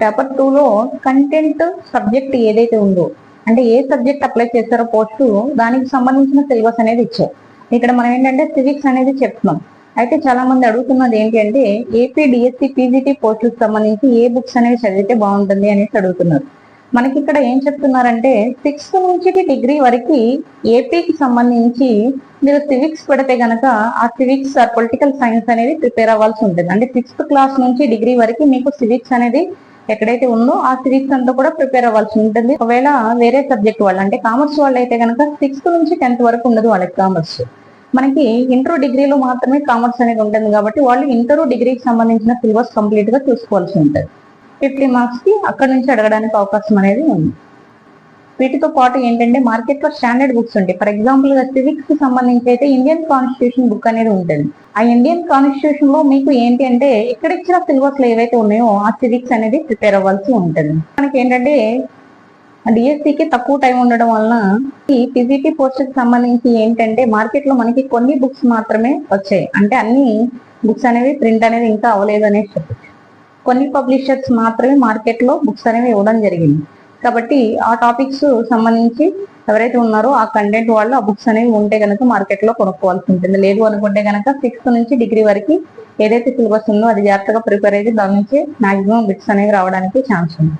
Paper టూలో content subject ఏదైతే ఉందో అంటే ఏ సబ్జెక్ట్ అప్లై చేస్తారో పోస్ట్ దానికి సంబంధించిన సిలబస్ అనేది ఇచ్చారు. ఇక్కడ మనం ఏంటంటే సివిక్స్ అనేది చెప్తున్నాం. అయితే చాలా మంది అడుగుతున్నది ఏంటి అంటే ఏపీ డిఎస్సి పీజీటీ పోస్టులకు సంబంధించి ఏ బుక్స్ అనేవి చదివితే బాగుంటుంది అనేసి అడుగుతున్నారు. మనకి ఇక్కడ ఏం చెప్తున్నారంటే సిక్స్త్ నుంచి డిగ్రీ వరకు ఏపీకి సంబంధించి మీరు సివిక్స్ పెడితే గనక ఆ సివిక్స్ పొలిటికల్ సైన్స్ అనేది ప్రిపేర్ అవ్వాల్సి ఉంటుంది. అంటే సిక్స్త్ క్లాస్ నుంచి డిగ్రీ వరకు మీకు సివిక్స్ అనేది ఎక్కడైతే ఉందో ఆ సిరీస్ అంతా కూడా ప్రిపేర్ అవ్వాల్సి ఉంటుంది. ఒకవేళ వేరే సబ్జెక్ట్ వాళ్ళు అంటే కామర్స్ వాళ్ళు అయితే కనుక సిక్స్త్ నుంచి టెన్త్ వరకు ఉండదు వాళ్ళకి కామర్స్. మనకి ఇంటర్ డిగ్రీలో మాత్రమే కామర్స్ అనేది ఉంటుంది కాబట్టి వాళ్ళు ఇంటర్ డిగ్రీకి సంబంధించిన సిలబస్ కంప్లీట్గా చూసుకోవాల్సి ఉంటుంది. ఫిఫ్టీ మార్క్స్కి అక్కడ నుంచి అడగడానికి అవకాశం అనేది ఉంది. వీటితో పాటు ఏంటంటే మార్కెట్లో స్టాండర్డ్ బుక్స్ ఉంటాయి. ఫర్ ఎగ్జాంపుల్గా సివిక్స్కి సంబంధించి అయితే ఇండియన్ కాన్స్టిట్యూషన్ బుక్ అనేది ఉంటుంది. ఆ ఇండియన్ కాన్స్టిట్యూషన్లో మీకు ఏంటి అంటే ఇక్కడ ఇచ్చిన సిలబస్లో ఏవైతే ఉన్నాయో ఆ సివిక్స్ అనేది ప్రిపేర్ అవ్వాల్సి ఉంటుంది. మనకి ఏంటంటే డిఎస్సికి తక్కువ టైం ఉండడం వలన ఈ పిజిటి పోస్ట్కి సంబంధించి ఏంటంటే మార్కెట్లో మనకి కొన్ని బుక్స్ మాత్రమే వచ్చాయి. అంటే అన్ని బుక్స్ అనేవి ప్రింట్ అనేది ఇంకా అవ్వలేదు అనేసి చెప్పచ్చు. కొన్ని పబ్లిషర్స్ మాత్రమే మార్కెట్లో బుక్స్ అనేవి ఇవ్వడం జరిగింది. కాబట్టి ఆ టాపిక్స్ సంబంధించి ఎవరైతే ఉన్నారో ఆ కంటెంట్ వాళ్ళు ఆ బుక్స్ అనేవి ఉంటే కనుక మార్కెట్లో కొనుక్కోవాల్సి ఉంటుంది. లేదు అనుకుంటే కనుక సిక్స్త్ నుంచి డిగ్రీ వరకు ఏదైతే సిలబస్ ఉందో అది జాగ్రత్తగా ప్రిపేర్ అయితే దాని నుంచి మాక్సిమం బిట్స్ అనేవి రావడానికి ఛాన్స్ ఉంది.